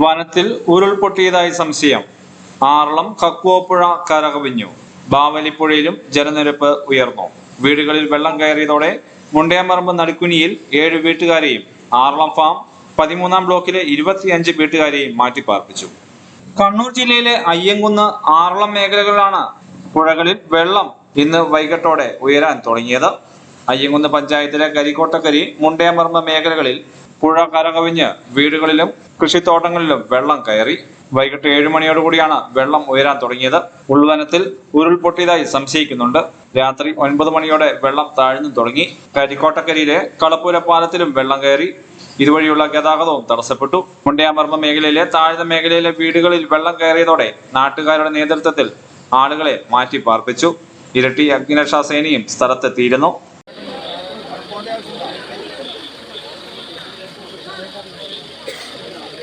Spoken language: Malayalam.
വനത്തിൽ ഉരുൾപൊട്ടിയതായി സംശയം. ആറളം കക്കുവപ്പുഴ കരകവിഞ്ഞു. ബാവലിപ്പുഴയിലും ജലനിരപ്പ് ഉയർന്നു. വീടുകളിൽ വെള്ളം കയറിയതോടെ മുണ്ടയമ്പറമ്പ് നടുക്കുനിയിൽ ഏഴ് വീട്ടുകാരെയും ആറളം ഫാം പതിമൂന്നാം ബ്ലോക്കിലെ ഇരുപത്തിയഞ്ച് വീട്ടുകാരെയും മാറ്റിപ്പാർപ്പിച്ചു. കണ്ണൂർ ജില്ലയിലെ അയ്യങ്കുന്ന് ആറളം മേഖലകളിലാണ് പുഴകളിൽ വെള്ളം ഇന്ന് വൈകിട്ടോടെ ഉയരാൻ തുടങ്ങിയത്. അയ്യങ്കുന്ന് പഞ്ചായത്തിലെ കരിക്കോട്ടക്കരി മുണ്ടയാമ്പറമ്പ് മേഖലകളിൽ പുഴ കരകവിഞ്ഞ് വീടുകളിലും കൃഷിത്തോട്ടങ്ങളിലും വെള്ളം കയറി വൈകിട്ട് ഏഴ് മണിയോടുകൂടിയാണ് വെള്ളം ഉയരാൻ തുടങ്ങിയത്. ഉൾവനത്തിൽ ഉരുൾപൊട്ടിയതായി സംശയിക്കുന്നുണ്ട്. രാത്രി ഒൻപത് മണിയോടെ വെള്ളം താഴ്ന്നു തുടങ്ങി. കരിക്കോട്ടക്കരിയിലെ കളപ്പുര പാലത്തിലും വെള്ളം കയറി. ഇതുവഴിയുള്ള ഗതാഗതവും തടസ്സപ്പെട്ടു. മുണ്ടയാമർമ്മ മേഖലയിലെ താഴ്ന്ന മേഖലയിലെ വീടുകളിൽ വെള്ളം കയറിയതോടെ നാട്ടുകാരുടെ നേതൃത്വത്തിൽ ആളുകളെ മാറ്റി പാർപ്പിച്ചു. ഇരട്ടി അഗ്നിരക്ഷാ സേനയും സ്ഥലത്തെത്തിയിരുന്നു. 何?